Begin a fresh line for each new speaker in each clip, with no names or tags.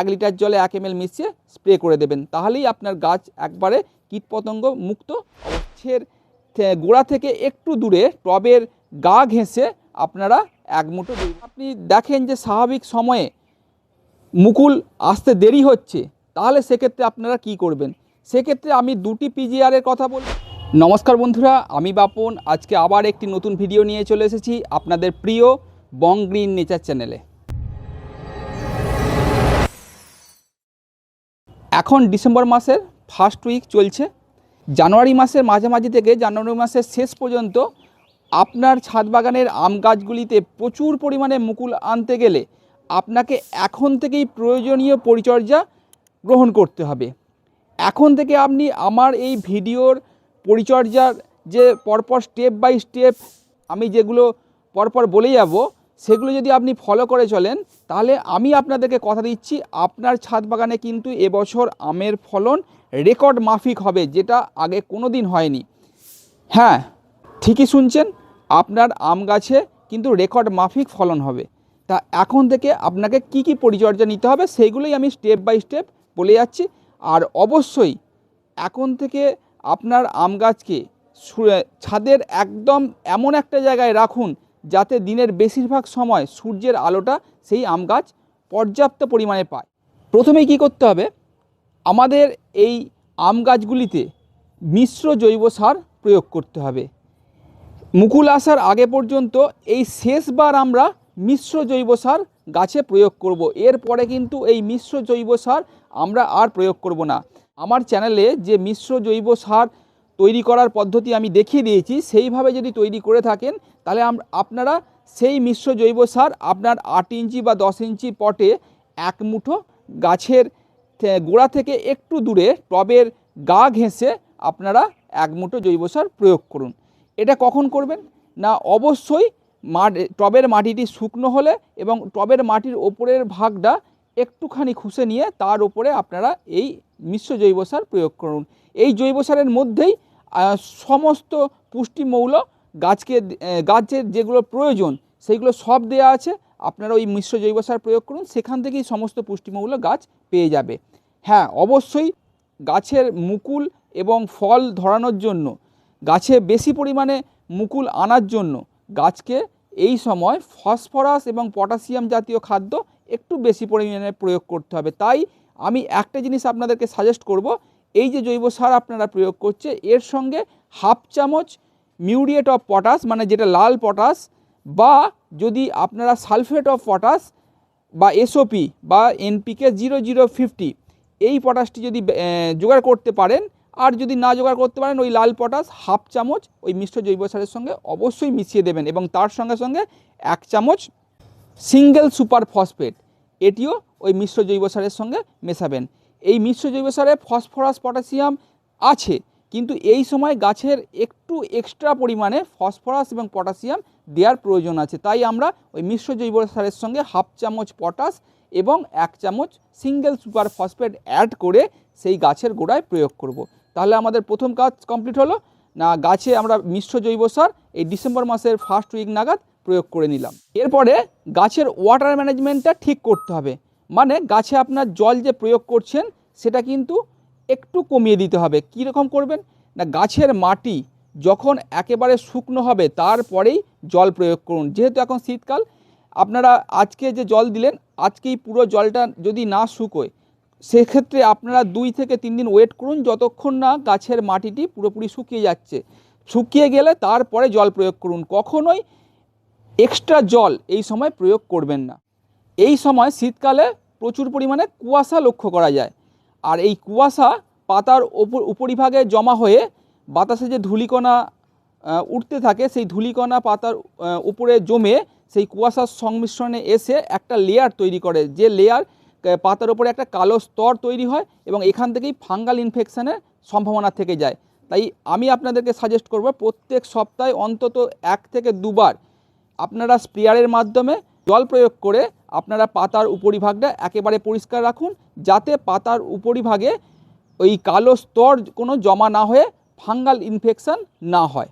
এক লিটার জলে এক এম মিশিয়ে স্প্রে করে দেবেন। তাহলেই আপনার গাছ একবারে কীটপতঙ্গ মুক্ত গাছের গোড়া থেকে একটু দূরে টবের গা ঘেঁষে আপনারা এক মুঠো আপনি দেখেন যে স্বাভাবিক সময়ে মুকুল আসতে দেরি হচ্ছে, তাহলে সেক্ষেত্রে আপনারা কি করবেন? সেক্ষেত্রে আমি দুটি পিজিআরের কথা বলব। নমস্কার বন্ধুরা, আমি বাপন। আজকে আবার একটি নতুন ভিডিও নিয়ে চলে এসেছি আপনাদের প্রিয় বং গ্রিন নেচার চ্যানেলে। এখন ডিসেম্বর মাসের ফার্স্ট উইক চলছে। জানুয়ারি মাসের মাঝামাঝি থেকে জানুয়ারি মাসের শেষ পর্যন্ত আপনার ছাদ বাগানের আম গাছগুলিতে প্রচুর পরিমাণে মুকুল আনতে গেলে আপনাকে এখন থেকেই প্রয়োজনীয় পরিচর্যা গ্রহণ করতে হবে। এখন থেকে আপনি আমার এই ভিডিওর পরিচর্যার যে পরপর স্টেপ বাই স্টেপ আমি যেগুলো পরপর বলে যাব সেগুলো যদি আপনি ফলো করে চলেন, তাহলে আমি আপনাদেরকে কথা দিচ্ছি, আপনার ছাদ বাগানে কিন্তু এবছর আমের ফলন রেকর্ড মাফিক হবে, যেটা আগে কোনো দিন হয়নি। হ্যাঁ ঠিকই শুনছেন, আপনার আম গাছে কিন্তু রেকর্ড মাফিক ফলন হবে। তা এখন থেকে আপনাকে কি কি পরিচর্যা নিতে হবে সেইগুলোই আমি স্টেপ বাই স্টেপ বলে যাচ্ছি। আর অবশ্যই এখন থেকে আপনার আম গাছকে ছাদের একদম এমন একটা জায়গায় রাখুন যাতে দিনের বেশিরভাগ সময় সূর্যের আলোটা সেই আম গাছ পর্যাপ্ত পরিমাণে পায়। প্রথমেই কি করতে হবে? আমাদের এই আম গাছগুলিতে মিশ্র জৈব সার প্রয়োগ করতে হবে। মুকুল আসার আগে পর্যন্ত এই শেষবার আমরা মিশ্র জৈব সার গাছে প্রয়োগ করব। এরপরে কিন্তু এই মিশ্র জৈব সার আমরা আর প্রয়োগ করব না। আমার চ্যানেলে যে মিশ্র জৈব সার তৈরি করার পদ্ধতি আমি দেখিয়ে দিয়েছি, সেইভাবে যদি তৈরি করে থাকেন তাহলে আপনারা সেই মিশ্র জৈব সার আপনার আট ইঞ্চি বা দশ ইঞ্চি পটে এক মুঠো গাছের গোড়া থেকে একটু দূরে টবের গা ঘেঁষে আপনারা এক মুঠো জৈব সার প্রয়োগ করুন। এটা কখন করবেন? না, অবশ্যই টবের মাটিটি শুকনো হলে এবং টবের মাটির ওপরের ভাগটা একটুখানি খুশে নিয়ে তার উপরে আপনারা এই মিশ্র জৈব সার প্রয়োগ করুন। এই জৈব সারের মধ্যেই সমস্ত পুষ্টিমৌল গাছকে গাছের যেগুলো প্রয়োজন, সেইগুলো সব দেয়া আছে। আপনারা ওই মিশ্র জৈব সার প্রয়োগ করুন, সেখান থেকেই সমস্ত পুষ্টিমৌল গাছ পেয়ে যাবে। হ্যাঁ অবশ্যই গাছের মুকুল এবং ফল ধরানোর জন্য, গাছে বেশি পরিমাণে মুকুল আনার জন্য গাছকে এই সময় ফসফরাস এবং পটাশিয়াম জাতীয় খাদ্য একটু বেশি পরিমাণে প্রয়োগ করতে হবে। তাই আমি একটা জিনিস আপনাদেরকে সাজেস্ট করব, এই যে জৈব সার আপনারা প্রয়োগ করছে, এর সঙ্গে হাফ চামচ মিউরিয়েট অফ পটাশ মানে যেটা লাল পটাশ বা যদি আপনারা সালফেট অফ পটাশ বা এসওপি বা এনপিকে জিরো জিরো ফিফটি এই পটাশটি যদি জোগাড় করতে পারেন আর যদি না জোগাড় করতে পারেন ওই লাল পটাশ হাফ চামচ ওই মিশ্র জৈব সারের সঙ্গে অবশ্যই মিশিয়ে দেবেন এবং তার সঙ্গে সঙ্গে এক চামচ সিঙ্গেল সুপার ফসফেট এটিও ওই মিশ্র জৈব সারের সঙ্গে মেশাবেন। এই মিশ্র জৈব সারে ফসফরাস পটাশিয়াম আছে কিন্তু এই সময় গাছের একটু এক্সট্রা পরিমাণে ফসফরাস এবং পটাশিয়াম দেওয়ার প্রয়োজন আছে। তাই আমরা ওই মিশ্র জৈব সারের সঙ্গে হাফ চামচ পটাশ এবং এক চামচ সিঙ্গেল সুপার ফসফেট অ্যাড করে সেই গাছের গোড়ায় প্রয়োগ করব। তাহলে আমাদের প্রথম কাজ কমপ্লিট হলো। না, গাছে আমরা মিশ্র জৈব সার এই ডিসেম্বর মাসের ফার্স্ট উইক নাগাদ প্রয়োগ করে নিলাম। এরপরে গাছের ওয়াটার ম্যানেজমেন্টটা ঠিক করতে হবে। মানে গাছে আপনার জল যে প্রয়োগ করছেন, সেটা কিন্তু একটু কমিয়ে দিতে হবে। কীরকম করবেন? না, গাছের মাটি যখন একেবারে শুকনো হবে, তারপরেই জল প্রয়োগ করুন। যেহেতু এখন শীতকাল, আপনারা আজকে যে জল দিলেন, আজকেই পুরো জলটা যদি না শুকোয়, সেক্ষেত্রে আপনারা দুই থেকে তিন দিন ওয়েট করুন যতক্ষণ না গাছের মাটিটি পুরোপুরি শুকিয়ে যাচ্ছে। শুকিয়ে গেলে তারপরে জল প্রয়োগ করুন। কখনোই এক্সট্রা জল এই সময় প্রয়োগ করবেন না। এই সময় শীতকালে প্রচুর পরিমাণে কুয়াশা লক্ষ্য করা যায়। আর এই কুয়াশা পাতার ওপর উপরিভাগে জমা হয়ে বাতাসে যে ধূলিকণা উঠতে থাকে, সেই ধূলিকণা পাতার উপরে জমে সেই কুয়াশার সংমিশ্রণে এসে একটা লেয়ার তৈরি করে। যে লেয়ার পাতার উপরে একটা কালো স্তর তৈরি হয় এবং এখান থেকেই ফাঙ্গাল ইনফেকশানের সম্ভাবনা থেকে যায়। তাই আমি আপনাদেরকে সাজেস্ট করব, প্রত্যেক সপ্তাহে অন্তত এক থেকে দুবার আপনারা স্প্রেয়ারের মাধ্যমে জল প্রয়োগ করে আপনারা পাতার উপরিভাগটা একেবারে পরিষ্কার রাখুন, যাতে পাতার উপরিভাগে ওই কালো স্তর কোনো জমা না হয়ে ফাঙ্গাল ইনফেকশান না হয়।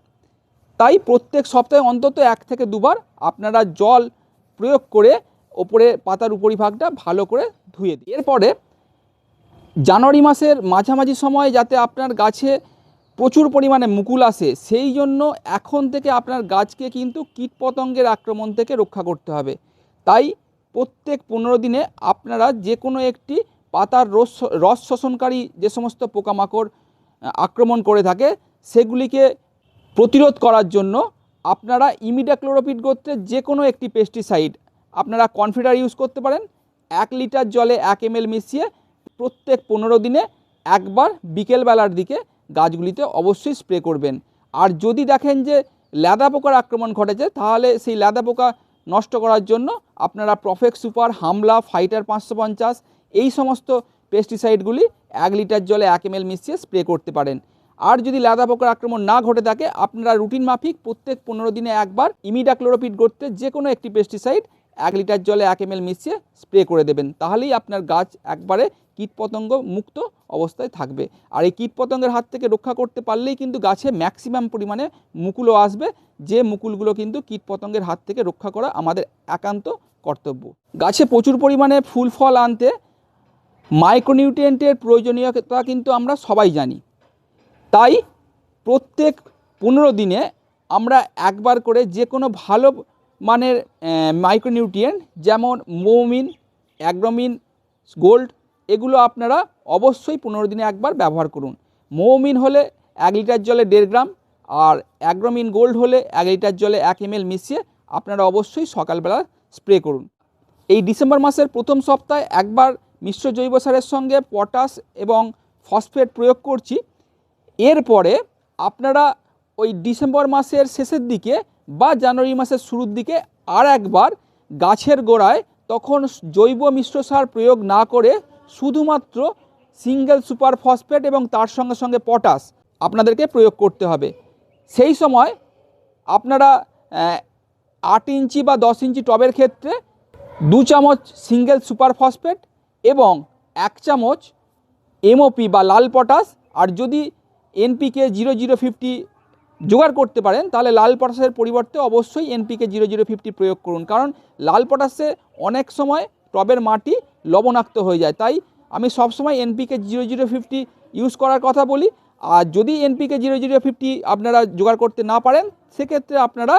তাই প্রত্যেক সপ্তাহে অন্তত এক থেকে দুবার আপনারা জল প্রয়োগ করে ওপরে পাতার উপরিভাগটা ভালো করে ধুয়ে দিই এরপরে জানুয়ারি মাসের মাঝামাঝি সময়ে যাতে আপনার গাছে প্রচুর পরিমাণে মুকুল আসে, সেই জন্য এখন থেকে আপনার গাছকে কিন্তু কীটপতঙ্গের আক্রমণ থেকে রক্ষা করতে হবে। তাই প্রত্যেক পনেরো দিনে আপনারা যে কোনো একটি পাতার রস রস শোষণকারী যে সমস্ত পোকামাকড় আক্রমণ করে থাকে, সেগুলিকে প্রতিরোধ করার জন্য আপনারা ইমিডাক্লোরোপিড গোত্রের যে কোনো একটি পেস্টিসাইড আপনারা কনফিডার ইউজ করতে পারেন। এক লিটার জলে এক এম মিশিয়ে প্রত্যেক পনেরো দিনে একবার বিকেলবেলার দিকে গাছগুলিতে অবশ্যই স্প্রে করবেন। আর যদি দেখেন যে ল্যাদা পোকার আক্রমণ ঘটেছে, তাহলে সেই ল্যাদা পোকা নষ্ট করার জন্য আপনারা প্রফেক্ট সুপার হামলা ফাইটার পাঁচশো পঞ্চাশ, এই সমস্ত পেস্টিসাইডগুলি এক লিটার জলে এক এম মিশিয়ে স্প্রে করতে পারেন। আর যদি ল্যাদা পোকার আক্রমণ না ঘটে থাকে, আপনারা রুটিন মাফিক প্রত্যেক পনেরো দিনে একবার ইমিডাক্লোরোপিড গোত্রের যে কোনো একটি পেস্টিসাইড এক লিটার জলে এক এম মিশিয়ে স্প্রে করে দেবেন। তাহলেই আপনার গাছ একবারে কীটপতঙ্গ মুক্ত অবস্থায় থাকবে। আর এই কীটপতঙ্গের হাত থেকে রক্ষা করতে পারলেই কিন্তু গাছে ম্যাক্সিমাম পরিমাণে মুকুলও আসবে। যে মুকুলগুলো কিন্তু কীটপতঙ্গের হাত থেকে রক্ষা করা আমাদের একান্ত কর্তব্য। গাছে প্রচুর পরিমাণে ফুল, ফল আনতে মাইক্রোনিউট্রিয়েন্টের প্রয়োজনীয়তা কিন্তু আমরা সবাই জানি। তাই প্রত্যেক পনেরো দিনে আমরা একবার করে যে কোনো ভালো মানের মাইক্রোনিউট্রিয়েন্ট যেমন মোমিন, অ্যাগ্রোমিন, গোল্ড এগুলো আপনারা অবশ্যই পনেরো দিনে একবার ব্যবহার করুন। মৌমিন হলে এক লিটার জলে দেড় গ্রাম আর অ্যাগ্রোমিন গোল্ড হলে এক লিটার জলে এক এম মিশিয়ে আপনারা অবশ্যই সকালবেলা স্প্রে করুন। এই ডিসেম্বর মাসের প্রথম সপ্তাহে একবার মিশ্র জৈব সারের সঙ্গে পটাশ এবং ফসফেট প্রয়োগ করছি। এরপরে আপনারা ওই ডিসেম্বর মাসের শেষের দিকে বা জানুয়ারি মাসের শুরুর দিকে আর একবার গাছের গোড়ায় তখন জৈব মিশ্র সার প্রয়োগ না করে শুধুমাত্র সিঙ্গেল সুপার ফসফেট এবং তার সঙ্গে সঙ্গে পটাশ আপনাদেরকে প্রয়োগ করতে হবে। সেই সময় আপনারা আট ইঞ্চি বা দশ ইঞ্চি টবের ক্ষেত্রে দু চামচ সিঙ্গেল সুপার ফসফেট এবং এক চামচ এমওপি বা লাল পটাশ। আর যদি এনপিকে জিরো জিরো ফিফটি জোগাড় করতে পারেন, তাহলে লাল পটাশের পরিবর্তে অবশ্যই এনপিকে জিরো জিরো ফিফটি প্রয়োগ করুন। কারণ লাল পটাশে অনেক সময় টবের মাটি লবণাক্ত হয়ে যায়। তাই আমি সবসময় NPK zero zero fifty use করার কথা বলি। আর যদি এনপিকে জিরো জিরো ফিফটি আপনারা জোগাড় করতে না পারেন, সেক্ষেত্রে আপনারা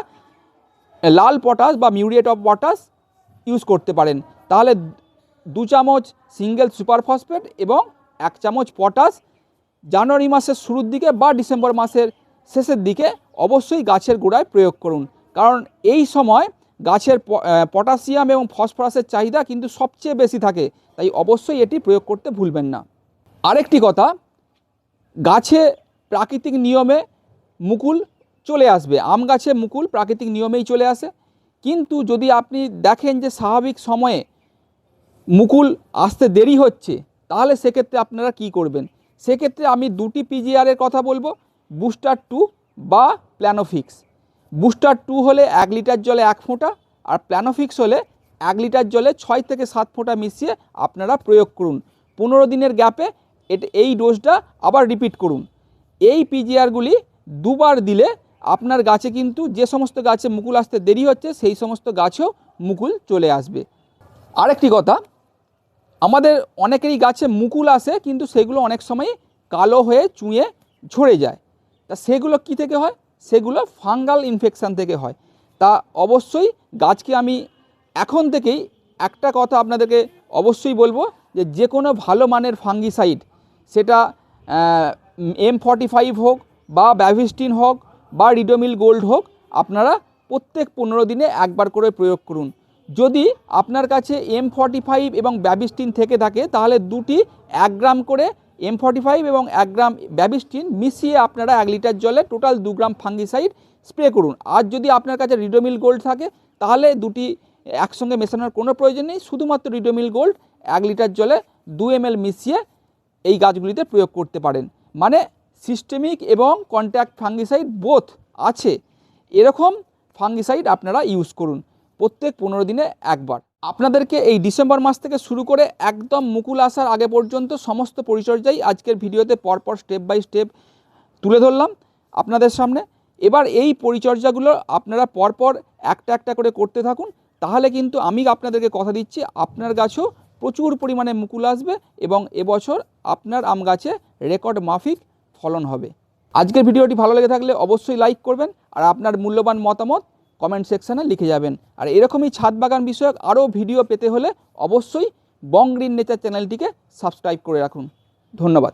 লাল পটাশ বা মিউরিয়েট অফ পটাশ ইউজ করতে পারেন। তাহলে দু চামচ সিঙ্গেল সুপার ফসফেট এবং এক চামচ পটাশ জানুয়ারি মাসের শুরুর দিকে বা ডিসেম্বর মাসের শেষের দিকে অবশ্যই গাছের গোড়ায় প্রয়োগ করুন। কারণ এই সময় গাছের পটাশিয়াম এবং ফসফরাসের চাহিদা কিন্তু সবচেয়ে বেশি থাকে, তাই অবশ্যই এটি প্রয়োগ করতে ভুলবেন না। আরেকটি কথা, গাছে প্রাকৃতিক নিয়মে মুকুল চলে আসবে। আম গাছে মুকুল প্রাকৃতিক নিয়মেই চলে আসে। কিন্তু যদি আপনি দেখেন যে স্বাভাবিক সময়ে মুকুল আসতে দেরি হচ্ছে, তাহলে সেক্ষেত্রে আপনারা কি করবেন? সেক্ষেত্রে আমি দুটি পিজিআরের কথা বলব, বুস্টার টু বা প্ল্যানোফিক্স। বুস্টার টু হলে এক লিটার জলে এক ফোঁটা আর প্ল্যানোফিক্স হলে এক লিটার জলে ছয় থেকে সাত ফোঁটা মিশিয়ে আপনারা প্রয়োগ করুন। পনেরো দিনের গ্যাপে এটা, এই ডোজটা আবার রিপিট করুন। এই পিজিআরগুলি দুবার দিলে আপনার গাছে কিন্তু যে সমস্ত গাছে মুকুল আসতে দেরি হচ্ছে, সেই সমস্ত গাছেও মুকুল চলে আসবে। আরেকটি কথা, আমাদের অনেকেরই গাছে মুকুল আসে কিন্তু সেগুলো অনেক সময় কালো হয়ে চুঁয়ে ঝরে যায়। তা সেগুলো কি থেকে হয়? সেগুলো ফাঙ্গাল ইনফেকশান থেকে হয়। তা অবশ্যই গাছকে আমি এখন থেকেই একটা কথা আপনাদেরকে অবশ্যই বলব যে যে কোনো ভালো মানের ফাঙ্গিসাইড, সেটা এম ফর্টি ফাইভ হোক বা ব্যাভিস্টিন হোক বা রিডোমিল গোল্ড হোক, আপনারা প্রত্যেক পনেরো দিনে একবার করে প্রয়োগ করুন। যদি আপনার কাছে এম ফর্টি ফাইভ এবং ব্যাবিস্টিন থেকে থাকে, তাহলে দুটি এক গ্রাম করে এম ফর্টি ফাইভ এবং এক গ্রাম ব্যাবিস্টিন মিশিয়ে আপনারা এক লিটার জলে টোটাল দু গ্রাম ফাঙ্গিসাইড স্প্রে করুন। আর যদি আপনার কাছে রিডোমিল গোল্ড থাকে, তাহলে দুটি একসঙ্গে মেশানোর কোনো প্রয়োজন নেই। শুধুমাত্র রিডোমিল গোল্ড এক লিটার জলে দু এম মিশিয়ে এই গাছগুলিতে প্রয়োগ করতে পারেন। মানে সিস্টেমিক এবং কন্ট্যাক্ট ফাঙ্গিসাইড বোথ আছে। এরকম ফাঙ্গিসাইড আপনারা ইউজ করুন প্রত্যেক পনেরো দিনে একবার। আপনাদেরকে এই ডিসেম্বর মাস থেকে শুরু করে একদম মুকুল আসার আগে পর্যন্ত সমস্ত পরিচর্যাই আজকের ভিডিওতে পরপর স্টেপ বাই স্টেপ তুলে ধরলাম আপনাদের সামনে। এবার এই পরিচর্যাগুলো আপনারা পরপর একটা একটা করে করতে থাকুন। তাহলে কিন্তু আমি আপনাদেরকে কথা দিচ্ছি, আপনার গাছও প্রচুর পরিমাণে মুকুল আসবে এবং এবছর আপনার আম গাছে রেকর্ড মাফিক ফলন হবে। আজকের ভিডিওটি ভালো লেগে থাকলে অবশ্যই লাইক করবেন আর আপনার মূল্যবান মতামত কমেন্ট সেকশানে লিখে যাবেন। আর এরকমই ছাদ বাগান বিষয়ক আরও ভিডিও পেতে হলে অবশ্যই বং গ্রিন নেচার চ্যানেলটিকে সাবস্ক্রাইব করে রাখুন। ধন্যবাদ।